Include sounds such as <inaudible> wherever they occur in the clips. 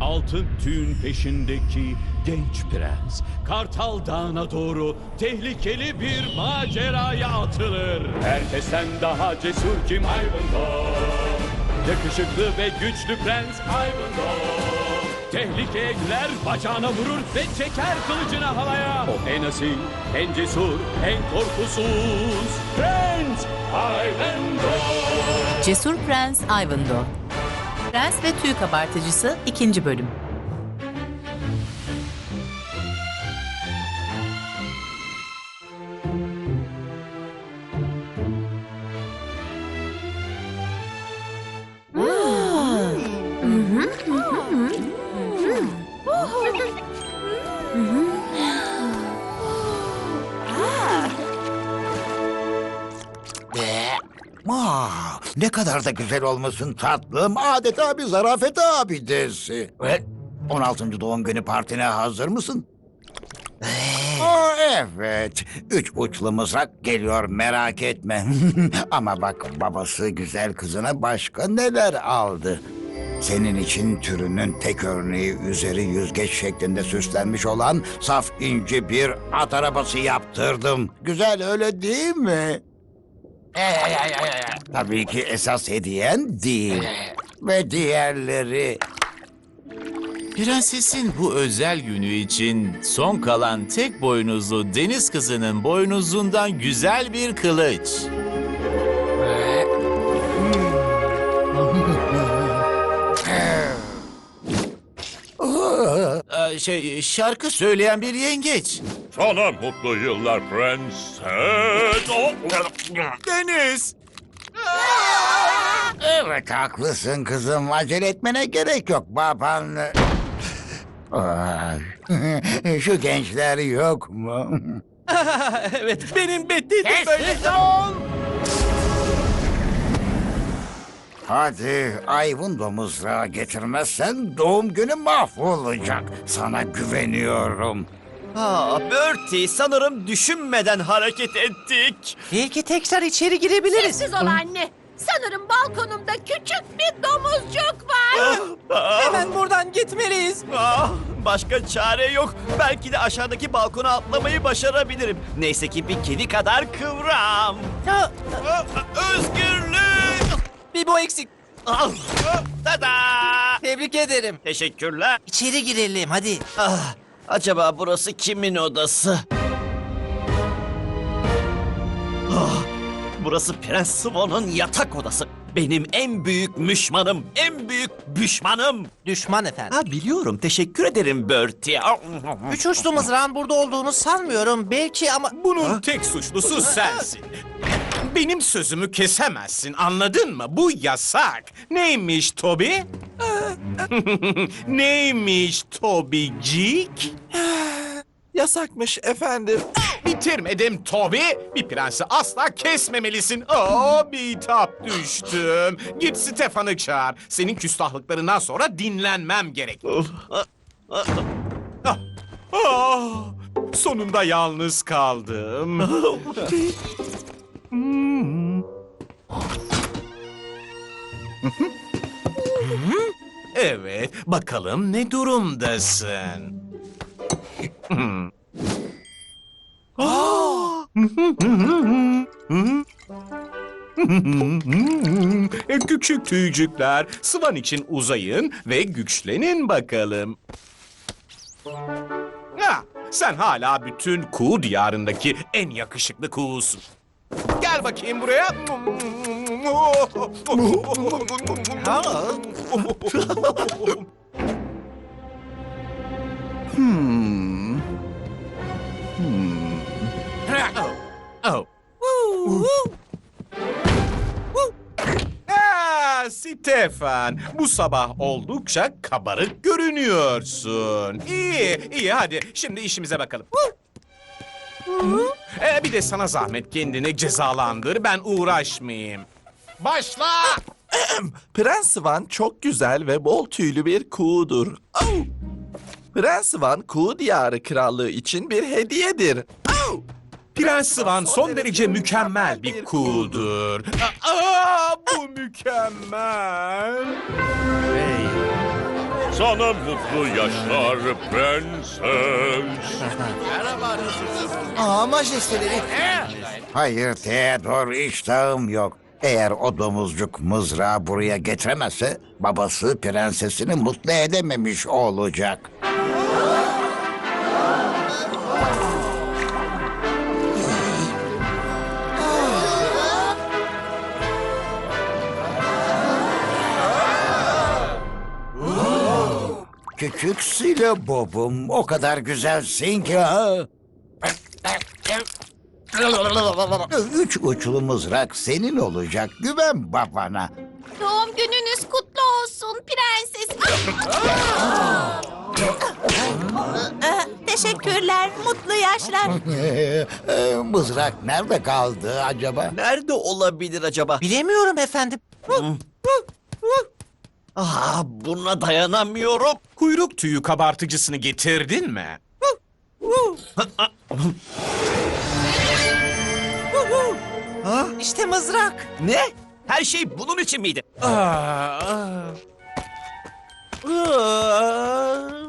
Altın tüyün peşindeki genç prens Kartal Dağı'na doğru tehlikeli bir maceraya atılır. Herkesten daha cesur kim Ivanhoe? Yakışıklı ve güçlü prens Ivanhoe. Tehlikeye girer, bacağına vurur ve çeker kılıcını havaya. O en asil, en cesur, en korkusuz Prens Ivanhoe. Cesur Prens Ivanhoe Prens ve Tüy Kabartıcısı 2. Bölüm ne kadar da güzel olmasın tatlım. Adeta bir zarafet abidesi. Ve 16. doğum günü partine hazır mısın? Aa, evet. Üç uçlu mızrak geliyor merak etme. <laughs> Ama bak babası güzel kızına başka neler aldı. Senin için türünün tek örneği üzeri yüzgeç şeklinde süslenmiş olan saf inci bir at arabası yaptırdım. Güzel öyle değil mi? <laughs> Tabii ki esas hediyen değil. Ve diğerleri... Prensesin bu özel günü için son kalan tek boynuzlu deniz kızının boynuzundan güzel bir kılıç. <laughs> Şey şarkı söyleyen bir yengeç. Sana mutlu yıllar prenses. Oh. Deniz. Evet haklısın kızım. Acele etmene gerek yok baban. Ay, <laughs> Şu gençler yok mu? <laughs> evet benim beddiydim böyle. Hadi Ayvın domuzrağı getirmezsen doğum günü mahvolacak. Sana güveniyorum. Aa, Bertie sanırım düşünmeden hareket ettik. Belki tekrar içeri girebiliriz. Sessiz ol anne. Sanırım balkonumda küçük bir domuzcuk var. Hemen buradan gitmeliyiz. Ah, başka çare yok. Belki de aşağıdaki balkona atlamayı başarabilirim. Neyse ki bir kedi kadar kıvram. Ha, Ah, Özgürlük! Bir bu eksik. Ah, Tada! Tebrik ederim. Teşekkürler. İçeri girelim hadi. Ah, acaba burası kimin odası? Ah, burası Prens Swan'ın yatak odası. Benim en büyük müşmanım, en büyük düşmanım. Düşman efendim. Ha biliyorum, teşekkür ederim Bertie. Ah, Üç uçlu mızrağın burada olduğunu sanmıyorum. Belki ama... Bunun tek suçlusu sensin. Benim sözümü kesemezsin anladın mı? Bu yasak. Neymiş Toby? <laughs> Neymiş Tobicik? Yasakmış efendim. Bitirmedim Toby. Bir prensi asla kesmemelisin. Oo bitap düştüm. Git Stefan'ı çağır. Senin küstahlıklarından sonra dinlenmem gerek. Ah, ah, sonunda yalnız kaldım. <laughs> Evet, bakalım ne durumdasın? Aa! Küçük tüycükler, sıvan için uzayın ve güçlenin bakalım. Ha, sen hala bütün kuğu diyarındaki en yakışıklı kuğusun. Gel bakayım buraya. Hmm. Hmm. Oh. Aa, Stefan, bu sabah oldukça kabarık görünüyorsun. İyi, iyi hadi. Şimdi işimize bakalım. Ee, bir de sana zahmet kendini cezalandır, ben uğraşmayayım. Başla! Prens Van çok güzel ve bol tüylü bir kuğudur. Au! Prens Van kuğu diyarı krallığı için bir hediyedir. Au! Prens Svan son derece mükemmel bir kuğudur. Aa, bu mükemmel. Hey, Sana mutlu yaşlar prenses. Aa majesteleri. Hayır Theodor iştahım yok. Eğer o domuzcuk mızrağı buraya getiremezse babası prensesini mutlu edememiş olacak. Küçük Sile Bob'um o kadar güzelsin ki ha. Üç uçlu mızrak senin olacak. Güven babana. Doğum gününüz kutlu olsun prenses. Ee, teşekkürler. Mutlu yaşlar. <laughs> Ee, mızrak nerede kaldı acaba? Nerede olabilir acaba? Bilemiyorum efendim. Ah, buna dayanamıyorum. Kuyruk tüyü kabartıcısını getirdin mi? İşte mızrak. Ne? Her şey bunun için miydi?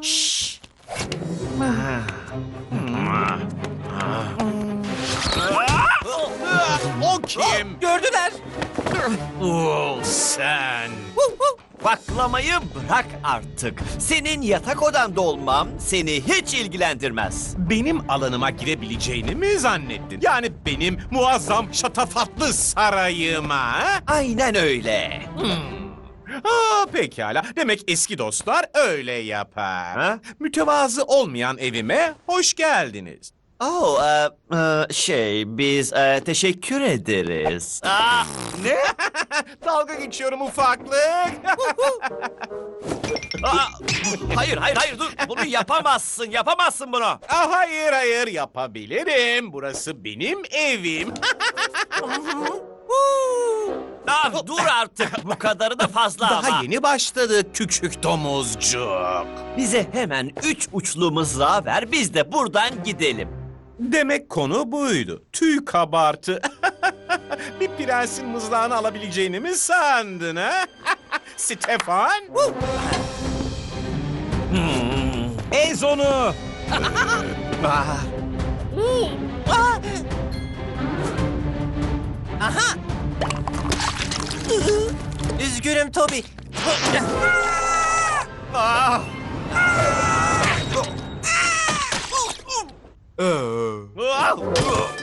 Şşş. O kim? Gördüler. Oo, sen. Baklamayı bırak artık. Senin yatak odanda olmam seni hiç ilgilendirmez. Benim alanıma girebileceğini mi zannettin? Yani benim muazzam şatafatlı sarayıma. ha? Aynen öyle. Aa, pekala. Demek eski dostlar öyle yapar. Ha? Mütevazı olmayan evime hoş geldiniz. Oh, e, e, şey biz e, teşekkür ederiz. Ah, ne? <laughs> Dalga geçiyorum ufaklık. Aa, <laughs> hayır hayır hayır dur bunu yapamazsın yapamazsın bunu. Aa, hayır hayır yapabilirim. Burası benim evim. <laughs> Ah, dur artık bu kadarı da fazla Daha ama. yeni başladı küçük domuzcuk. Bize hemen üç uçlu mızrağı ver biz de buradan gidelim. Demek konu buydu. Tüy kabartı. <laughs> Bir prensin mızrağını alabileceğini mi sandın ha? <laughs> Stefan? Ez onu. <laughs> Aha. Üzgünüm Toby.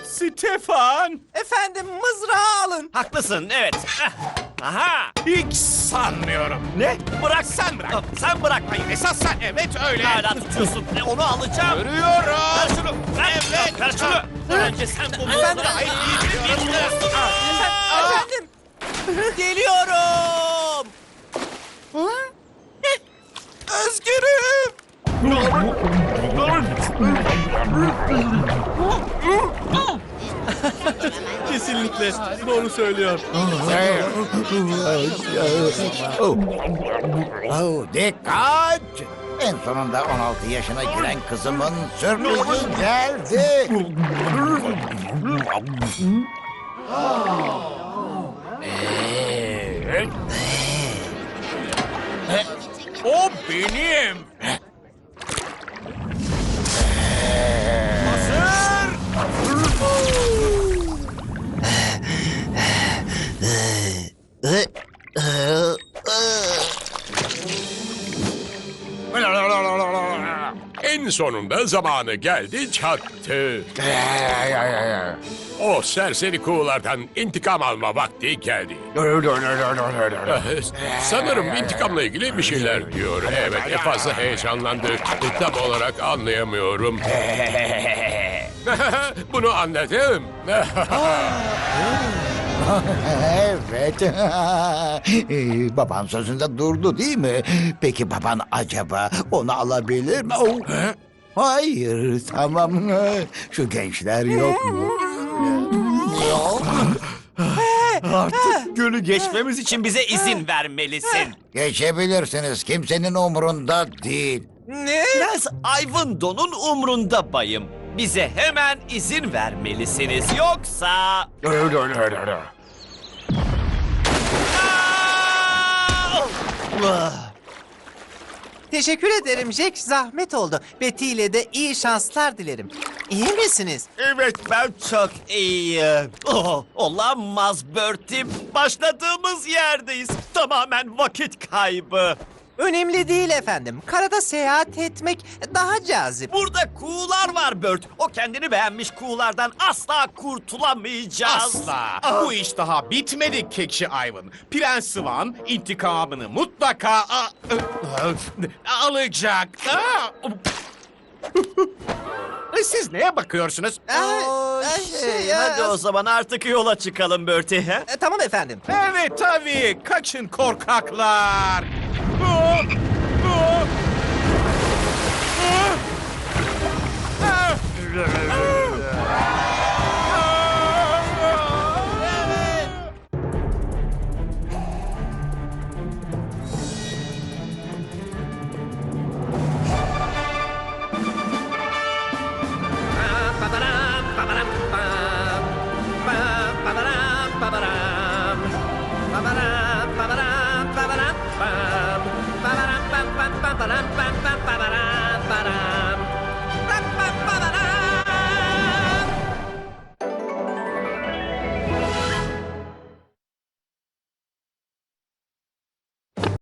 Stefan! Efendim mızrağı alın. Haklısın evet. Aha. Hiç sanmıyorum. Ne? Bırak Sen bırak. Sen bırak. Hayır esas sen evet öyle. Hala tutuyorsun. Ne, Onu alacağım. Ver Görüyorum. şunu. Ver, Evet. ver şunu. Önce sen bu Efendim? mızrağı Hayır, iyi bir biliyorsun. Efendim. Geliyorum. Özgürüm. <laughs> Kesinlikle. Doğru söylüyor. Oh. Oh, dikkat! En sonunda 16 yaşına giren kızımın sürprizi geldi. O benim. En sonunda zamanı geldi çattı. O serseri kuğulardan intikam alma vakti geldi. Sanırım intikamla ilgili bir şeyler diyor. Evet, e, fazla heyecanlandı. E, Tam olarak anlayamıyorum. <laughs> Bunu anladım. <laughs> <laughs> evet. Ee, <laughs> baban sözünde durdu değil mi? Peki baban acaba onu alabilir mi? Oh. Hayır, tamam. <laughs> Şu gençler yok mu? Artık gölü geçmemiz için bize izin vermelisin. Geçebilirsiniz. Kimsenin umurunda değil. Ne? Prens Ivando'nun umrunda bayım. Bize hemen izin vermelisiniz. Yoksa... Aa! Ah! Teşekkür ederim Jack. Zahmet oldu. Betty ile de iyi şanslar dilerim. İyi misiniz? Evet ben çok iyiyim. Oh, olamaz Bertie. Başladığımız yerdeyiz. Tamamen vakit kaybı. Önemli değil efendim. Karada seyahat etmek daha cazip. Burada kuğular var Bert. O kendini beğenmiş kuğulardan asla kurtulamayacağız. Asla. Bu iş daha bitmedi Kekşi Ivan. Prens Swan intikamını mutlaka a- <laughs> alacak. Aa! Siz neye bakıyorsunuz? Aa, Şey, ya- hadi o zaman artık yola çıkalım Bertie. he? E, tamam efendim. Evet tabii. Kaçın korkaklar. Oh!